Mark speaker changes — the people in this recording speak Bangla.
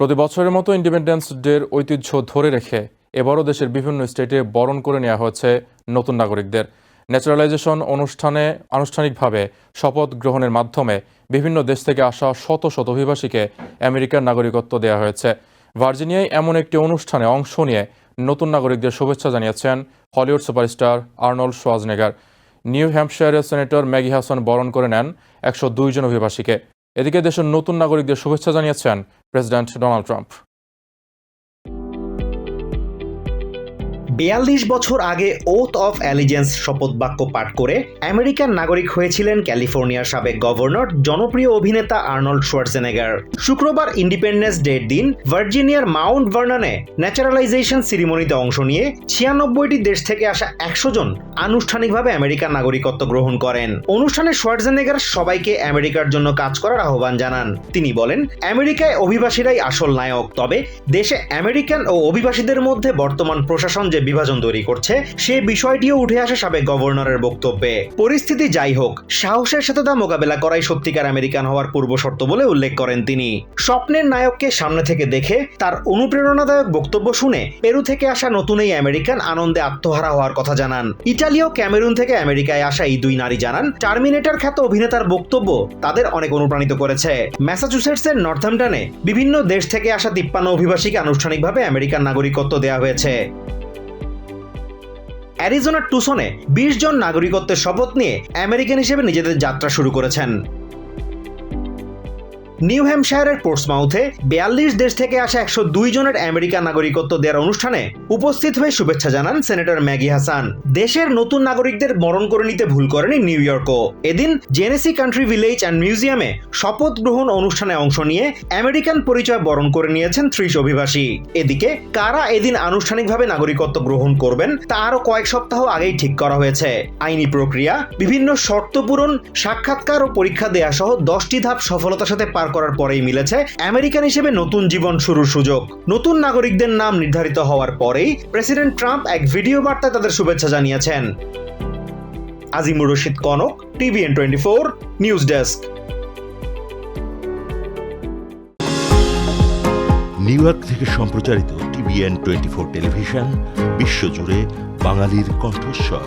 Speaker 1: প্রতি বছরের মতো ইন্ডিপেন্ডেন্স ডের ঐতিহ্য ধরে রেখে এবারও দেশের বিভিন্ন স্টেটে বরণ করে নেওয়া হয়েছে নতুন নাগরিকদের। ন্যাচারালাইজেশন অনুষ্ঠানে আনুষ্ঠানিকভাবে শপথ গ্রহণের মাধ্যমে বিভিন্ন দেশ থেকে আসা শত শত অভিবাসীকে আমেরিকার নাগরিকত্ব দেওয়া হয়েছে। ভার্জিনিয়ায় এমন একটি অনুষ্ঠানে অংশ নিয়ে নতুন নাগরিকদের শুভেচ্ছা জানিয়েছেন Hollywood superstar Arnold Schwarzenegger New হ্যাম্পশায়ারের senator Maggie Hassan বরণ করে নেন একশো দুই জন অভিবাসীকে। এদিকে দেশের নতুন নাগরিকদের শুভেচ্ছা জানিয়েছেন প্রেসিডেন্ট ডোনাল্ড ট্রাম্প।
Speaker 2: বিয়াল্লিশ বছর আগে ওথ অফ অ্যালিজেন্স শপথ বাক্য পাঠ করে আমেরিকান নাগরিক হয়েছিলেন ক্যালিফোর্নিয়ার সাবেক গভর্নর, জনপ্রিয় অভিনেতা আর্নল্ড শোয়ার্সেনেগার শুক্রবার ইন্ডিপেন্ডেন্স ডের দিন ভার্জিনিয়ার মাউন্ট ভার্ননে ন্যাচারালাইজেশন সিরিমনিতে অংশ নিয়ে ছিয়ানব্বইটি দেশ থেকে আসা একশো জন আনুষ্ঠানিকভাবে আমেরিকান নাগরিকত্ব গ্রহণ করেন। অনুষ্ঠানে শোয়ার্সেনেগার সবাইকে আমেরিকার জন্য কাজ করার আহ্বান জানান। তিনি বলেন, আমেরিকায় অভিবাসীরাই আসল নায়ক। তবে দেশে আমেরিকান ও অভিবাসীদের মধ্যে বর্তমান প্রশাসন যে বিভাজন তৈরি করছে, সে বিষয়টিও উঠে আসে সাবেক গভর্নরের বক্তব্যে। পরিস্থিতি যাই হোক, সাহসের সাথে তা মোকাবেলা করাই সত্যিকার আমেরিকান হওয়ার পূর্ব শর্ত বলে উল্লেখ করেন তিনি। স্বপ্নের নায়ককে সামনে থেকে দেখে তার অনুপ্রেরণাদায়ক বক্তব্য শুনে পেরু থেকে আসা নতুন এই আমেরিকান আনন্দে আত্মহারা হওয়ার কথা জানান। ইটালি ও ক্যামেরুন থেকে আমেরিকায় আসা এই দুই নারী জানান, টার্মিনেটর খ্যাত অভিনেতার বক্তব্য তাদের অনেক অনুপ্রাণিত করেছে। ম্যাসাচুসেটসের নর্থহ্যাম্পটনে বিভিন্ন দেশ থেকে আসা তিপ্পান্ন অভিবাসীকে আনুষ্ঠানিকভাবে আমেরিকান নাগরিকত্ব দেওয়া হয়েছে। অ্যারিজোনার টুসনে বিশ জন নাগরিকত্বের শপথ নিয়ে আমেরিকান হিসেবে নিজেদের যাত্রা শুরু করেছেন। নিউ হ্যাম্পশায়ারের পোর্টসমাউথে বিয়াল্লিশ দেশ থেকে আসা একশো দুই জনের আমেরিকান নাগরিকত্ব দেওয়ার অনুষ্ঠানে উপস্থিত হয়ে শুভেচ্ছা জানান সেনেটর ম্যাগি হাসান। দেশের নতুন নাগরিকদের বরণ করে নিতে ভুল করেনি নিউ ইয়র্কও। এদিন জেনেসি কান্ট্রি ভিলেজ অ্যান্ড মিউজিয়ামে শপথ গ্রহণ অনুষ্ঠানে অংশ নিয়ে আমেরিকান পরিচয় বরণ করে নিয়েছেন ত্রিশ অভিবাসী। এদিকে, কারা এদিন আনুষ্ঠানিকভাবে নাগরিকত্ব গ্রহণ করবেন তা আরও কয়েক সপ্তাহ আগেই ঠিক করা হয়েছে। আইনি প্রক্রিয়া, বিভিন্ন শর্ত পূরণ, সাক্ষাৎকার ও পরীক্ষা দেয়া সহ দশটি ধাপ সফলতার সাথে পার করার পরেই মিলেছে আমেরিকান হিসেবে নতুন জীবন শুরুর সুযোগ। নতুন নাগরিকদের নাম নির্ধারিত হওয়ার পরেই প্রেসিডেন্ট ট্রাম্প এক ভিডিও বার্তায় তাদের শুভেচ্ছা জানিয়েছেন। Azimur Rashid Konok, TVN twenty four, news desk.
Speaker 3: New York থেকে সম্প্রচারিত টিভিএন টোয়েন্টি ফোর টেলিভিশন বিশ্বজুড়ে বাঙালির কণ্ঠস্বর।